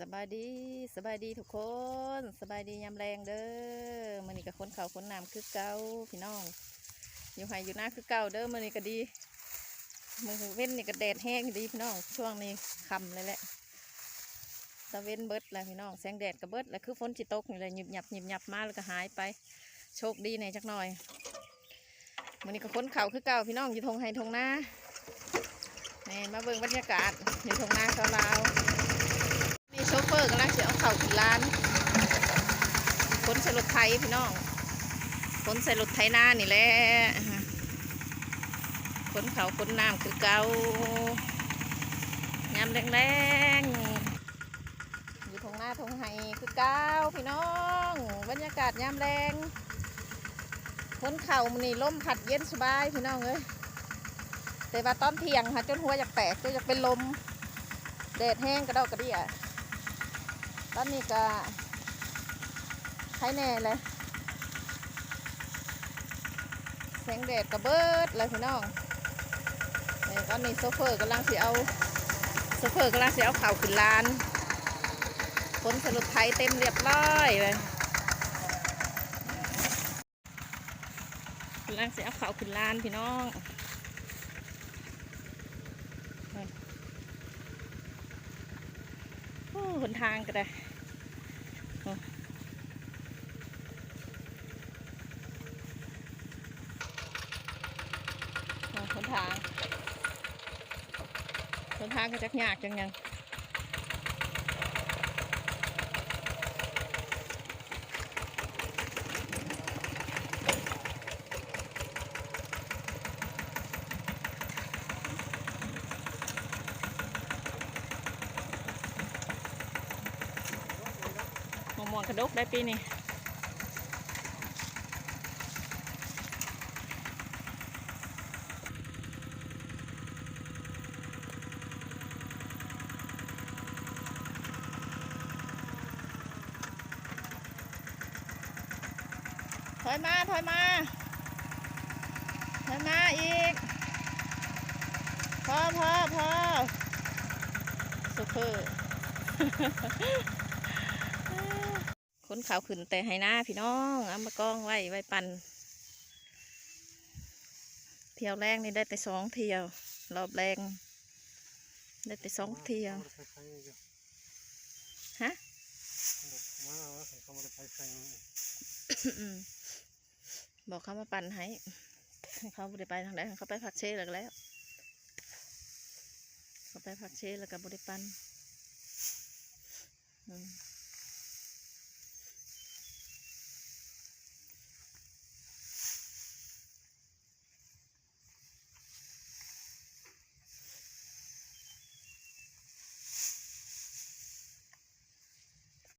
สบายดีสบายดีทุกคนสบายดียามแรงเด้อมื้อนี้ก็คนเขาวคนน้ำคือเก่าพี่น้อง อยู่ไห้อยู่หน้าคือเก่าเด้อมื้อนี้ก็ดีมือเว้นนี่ก็แดดแห้งดีพี่น้องช่วงนี้ค่ำเลยแหละตะเว้นเบิดแล้วพี่น้องแสงแดดก็เบิดแล้วคือฝนจิตกนี่เลยหยิบหยับหยิบหยับมาแล้วก็หายไป โชคดีในจักหน่อยมื้อนี้ก็คนเขาวคือเก่าพี่น้องอยู่ทงไห้ทงหน้านี่มาเบิ่งบรรยากาศอยู่ทงหน้าชาวลาว นี่โชเฟอร์กำลังจะเอานขนใส่รถไถพี่น้องขนใส่รถไถหน้านี่แหละขนเขาขนน้ำคือเกายามแรงๆอยู่ทงหน้าทงไห้คือเกาพี่น้อง บรรยากาศยามแรงขนเข่ามันนี่ลมพัดเย็นสบายพี่น้องเอ้ยแต่ว่าตอนเที่ยงค่ะจนหัวอยากแตกจนอยากเป็นลมแดดแห้งกระเดากระเดี่ย ตอนนี้ก็ใช้แน่เลยแสงแดดกระเบิดเลยพี่น้องนี่ตอนนี้โซเฟอร์กำลังสิเอาโซเฟอร์กำลังสิเอาเข่าวขึ้นลานฝนสรุปไทยเต็มเรียบร้อยเลยกำลังสิเอาเข่าวขึ้นลานพี่น้องโอ้ หนทางก็ได้หนทางหนทางก็จักยากจังยัง กระดกได้ปีนี้ถอยมาถอยมาถอยมาอีก พอพอพอสุเพอร์ข นขาวขึ้นแต่ให้หน้าพี่น้องเอามากองไว้ไว้ปันเที่ยวแรกนี่ได้แต่สองเที่ยว รอบแรงได้แต่สองเที่ยวฮะอืมบอกเขามาปั่นให้ให้เขาบริไปทางใดเขาไปผักเชแล้วก็แล้ว เขาไปผักเชแล้วก็บริปัน